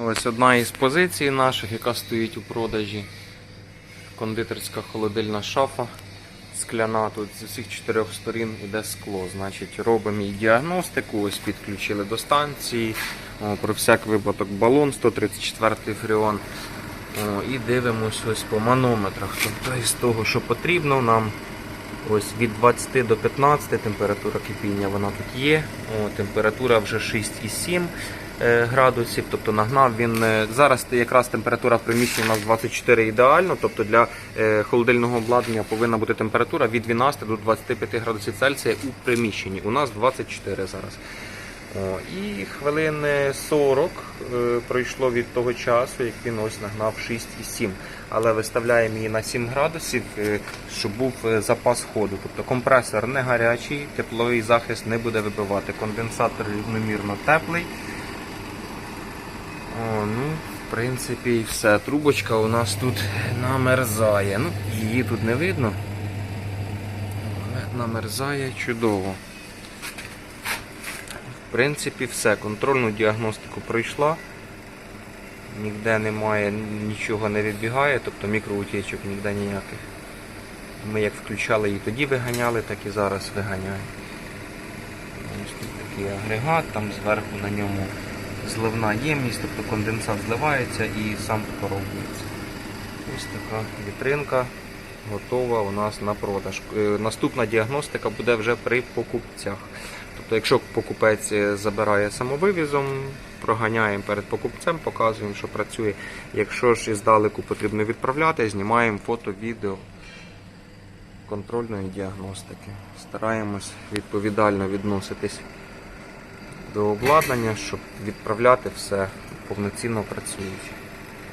Ось одна із позицій наших, яка стоїть у продажі. Кондитерська холодильна шафа скляна. Тут з усіх чотирьох сторін іде скло. Значить, робимо їй діагностику, ось підключили до станції. О, про всяк випадок балон 134 фреон. О, і дивимося ось по манометрах. Тобто із того, що потрібно нам. Ось від 20 до 15 температура кипіння вона тут є. О, температура вже 6,7 е, градусів. Тобто нагнав він е, зараз якраз температура в приміщенні у нас 24 ідеально. Тобто для е, холодильного обладнання повинна бути температура від 12 до 25 градусів Цельсія у приміщенні. У нас 24 зараз. О, і хвилин 40 е, пройшло від того часу, як він ось нагнав 6,7. Але виставляємо її на 7 градусів, е, щоб був е, запас ходу. Тобто компресор не гарячий, тепловий захист не буде вибивати. Конденсатор рівномірно теплий. О, ну, в принципі, і все. Трубочка у нас тут намерзає. Ну, її тут не видно. Але намерзає чудово. В принципі, все. Контрольну діагностику пройшла. Ніде немає, нічого не відбігає, тобто мікроутічок ніде ніяких. Ми як включали її тоді виганяли, так і зараз виганяємо. Ось тут такий агрегат, там зверху на ньому зливна ємність, тобто конденсат зливається і сам пороблюється. Ось така вітринка готова у нас на продаж. Е, Наступна діагностика буде вже при покупцях. Тобто, якщо покупець е, забирає самовивізом, проганяємо перед покупцем, показуємо, що працює. Якщо ж іздалеку потрібно відправляти, знімаємо фото, відео контрольної діагностики. Стараємось відповідально відноситись до обладнання, щоб відправляти все повноцінно працюючи.